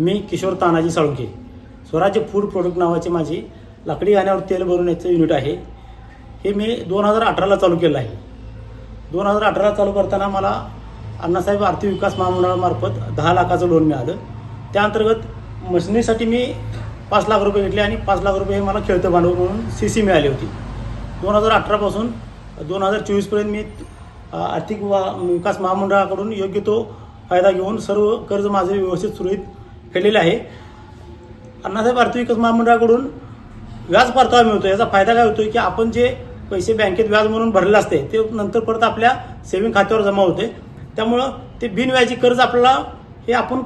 मी किशोर तानाजी साळुंके स्वराज्य food product नावाचे माझी लाकडी गाण्यावर तेल भरवण्याचं युनिट आहे. हे मी दोन हजार अठराला चालू केलं आहे. दोन हजार अठराला चालू करताना मला अण्णासाहेब आर्थिक विकास महामंडळामार्फत दहा लाखाचं लोन मिळालं. त्याअंतर्गत मशनीसाठी मी पाच लाख रुपये घेतले आणि पाच लाख रुपये हे मला खेळतं भांडवल म्हणून सी सी मिळाली होती. दोन हजार अठरापासून दोन हजार चोवीसपर्यंत मी आर्थिक वा विकास महामंडळाकडून योग्य तो फायदा घेऊन सर्व कर्ज माझे व्यवस्थित सुरळीत केलेले आहे. अण्णासाहेब आर्थिक विकास महामंडळाकडून व्याज परतावा मिळतो. याचा फायदा काय होतो की आपण जे पैसे बँकेत व्याज म्हणून भरले असते ते नंतर परत आपल्या सेव्हिंग खात्यावर जमा होते. त्यामुळं ते बिनव्याजी कर्ज आपल्याला हे आपण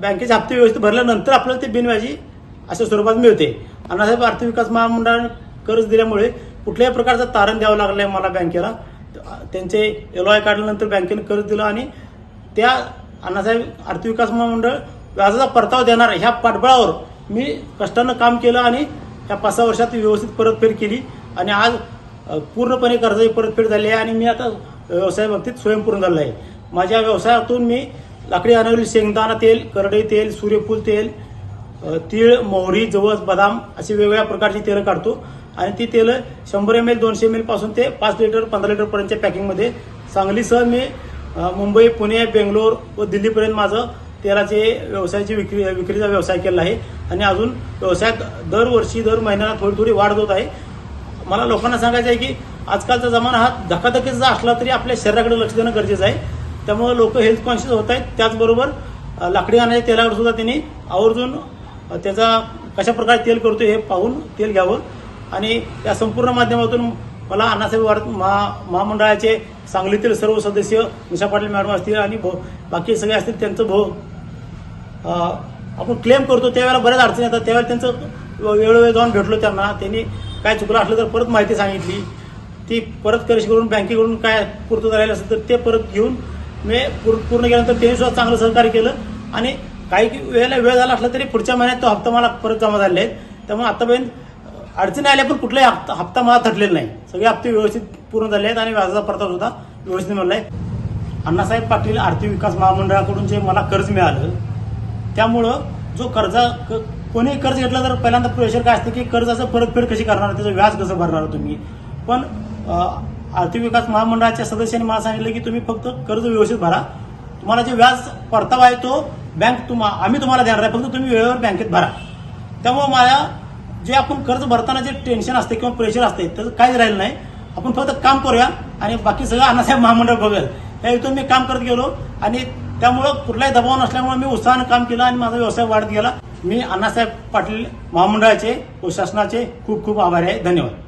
बँकेचे हप्ते व्यवस्थित भरल्यानंतर आपल्याला ते बिनव्याजी अशा स्वरूपात मिळते. अण्णासाहेब आर्थिक विकास महामंडळाने कर्ज दिल्यामुळे कुठल्याही प्रकारचं तारण द्यावं लागलं आहे मला बँकेला. त्यांचे एल आय काढल्यानंतर बँकेने कर्ज दिलं आणि त्या अण्णासाहेब आर्थिक विकास महामंडळ व्याजाचा परतावा देणार ह्या पाठबळावर मी कष्टानं काम केलं आणि ह्या पाच सहा वर्षात व्यवस्थित परतफेड केली. आणि आज पूर्णपणे कर्जाची परतफेड झाली आहे आणि मी आता व्यवसाया बाबतीत स्वयंपूर्ण झालो आहे. माझ्या व्यवसायातून मी लाकडी आणवली शेंगदाणा तेल करडई तेल सूर्यफूल तेल तीळ मोहरी जवस बदाम अशी वेगवेगळ्या प्रकारची तेलं काढतो. आणि ती तेलं शंभर एम एल दोनशे एम एलपासून ते पाच लिटर पंधरा लिटरपर्यंतच्या पॅकिंगमध्ये. सांगलीसह मी मुंबई पुणे बेंगलोर व दिल्लीपर्यंत माझं तेलाचे व्यवसायाची विक्री विक्रीचा व्यवसाय केला आहे. आणि अजून व्यवसायात दरवर्षी दर महिन्याला थोडी थोडी वाढ होत आहे. मला लोकांना सांगायचं आहे की आजकालचा जमाना हा धकाधकीचा असला तरी आपल्या शरीराकडे लक्ष देणं गरजेचं आहे. त्यामुळे लोक हेल्थ कॉन्शियस होत आहेत. त्याचबरोबर लाकडी गाण्याच्या तेलावर सुद्धा त्यांनी आवर्जून त्याचा कशा प्रकारे तेल करतो हे पाहून तेल घ्यावं. आणि या संपूर्ण माध्यमातून मला अण्णासाहेब वाढ महा महामंडळाचे सांगलीतील सर्व सदस्य निशा पाटील मॅडम असतील आणि भो बाकी सगळे असतील त्यांचं भो आपण क्लेम करतो त्यावेळेला बऱ्याच अडचणी येतात. त्यावेळेला त्यांचं वेळोवेळी जाऊन भेटलो त्यांना. त्यांनी काय चुकलं असलं तर परत माहिती सांगितली. ती परत करेक्ट करून बँकेकडून काय पूर्तता राहिलं असेल तर ते परत घेऊन मी पूर्ण केल्यानंतर त्यांनी सुद्धा चांगलं सहकार्य केलं. आणि काही वेळेला वेळ झाला असला तरी पुढच्या महिन्यात तो हप्ता मला परत जमा झालेला आहे. त्यामुळे आतापर्यंत अडचणी आल्या पण कुठलाही हप्ता हप्ता मला थटलेला नाही. सगळे हप्ते व्यवस्थित पूर्ण झाले आहेत आणि व्याजाचा परतावा सुद्धा व्यवस्थित मिळाला आहे. अण्णासाहेब पाटील आर्थिक विकास महामंडळाकडून जे मला कर्ज मिळालं त्यामुळं जो कर्जा क- कोणी कर्ज घेतलं तर पहिल्यांदा प्रेशर काय असतं की कर्जाचं परतफेड कशी करणार? त्याचं व्याज कसं भरणार तुम्ही? पण आर्थिक विकास महामंडळाच्या सदस्यांनी मला सांगितलं की तुम्ही फक्त कर्ज व्यवस्थित भरा. तुम्हाला जे व्याज परतावा आहे तो बँक तुम्हा आम्ही तुम्हाला देणार आहे फक्त तुम्ही वेळेवर बँकेत भरा. त्यामुळे माझ्या जे आपण कर्ज भरताना जे टेन्शन असते किंवा प्रेशर असते त्याचं काहीच राहिलं नाही. आपण फक्त काम करूया आणि बाकी सगळं अण्णासाहेब महामंडळ बघेल. या इथून मी काम करत गेलो आणि त्यामुळं कुठलाही दबाव नसल्यामुळे मी उत्साहानं काम केलं आणि माझा व्यवसाय वाढत गेला. मी अण्णासाहेब पाटील महामंडळाचे व शासनाचे खूप खूप आभारी आहे. धन्यवाद.